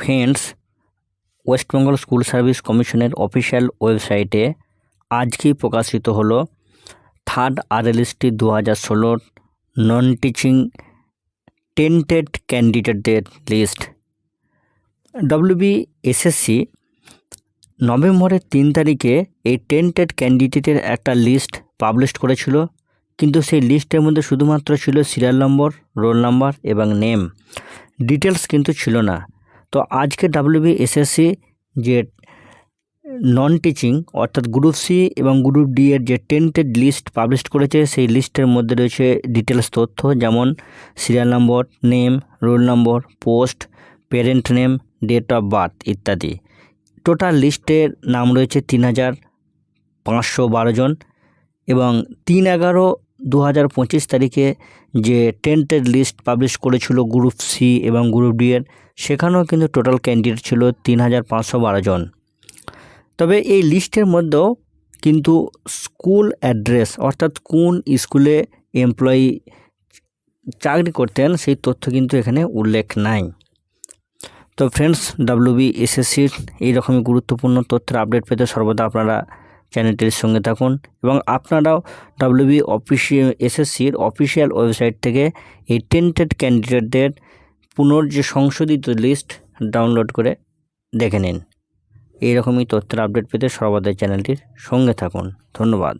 Friends, West Bengal school service কমিশনের official ওয়েবসাইটে আজকেই প্রকাশিত হলো থার্ড আরএলএসটি দু হাজার ষোলোর নন টিচিং টেন্টেড ক্যান্ডিডেটদের লিস্ট ডব্লিউবি এসএসসি নভেম্বরের তিন তারিখে এই টেন্টেড ক্যান্ডিডেটের একটা লিস্ট পাবলিশ করেছিল, কিন্তু সেই লিস্টের মধ্যে শুধুমাত্র ছিল সিরিয়াল নম্বর রোল নাম্বার এবং নেম ডিটেলস কিন্তু ছিল না। তো আজকে ডাব্লিউবি এসএসসি যে নন টিচিং অর্থাৎ গ্রুপ সি এবং গ্রুপ ডি এর যে টেন্টেড লিস্ট পাবলিশ করেছে, সেই লিস্টের মধ্যে রয়েছে ডিটেলস তথ্য যেমন serial number name roll number post parent name date of birth ইত্যাদি। টোটাল লিস্টের নাম রয়েছে তিন হাজার পাঁচশো বারো জন এবং তিন এগারো দু হাজার পঁচিশ তারিখে যে টেন্টেড লিস্ট পাবলিশ করেছিল গ্রুপ সি এবং গ্রুপ ডি এর, সেখানেও কিন্তু টোটাল ক্যান্ডিডেট ছিল তিন হাজার পাঁচশো বারো জন। তবে এই লিস্টের মধ্যেও কিন্তু স্কুল অ্যাড্রেস অর্থাৎ কোন স্কুলে এমপ্লয়ি চাকরি করতেন, সেই তথ্য কিন্তু এখানে উল্লেখ নাই। তো ফ্রেন্ডস ডাব্লিউবি এসএসসির এইরকমই গুরুত্বপূর্ণ তথ্যের আপডেট পেতে সর্বদা আপনারা চ্যানেলটির সঙ্গে থাকুন এবং আপনারাও ডাব্লিউবি অফিসি এসএসসির অফিসিয়াল ওয়েবসাইট থেকে এই টেন্টেড ক্যান্ডিডেটদের পুনর যে সংশোধিত লিস্ট ডাউনলোড করে দেখে নিন। এইরকমই তথ্যের আপডেট পেতে সর্বদাই চ্যানেলটির সঙ্গে থাকুন। ধন্যবাদ।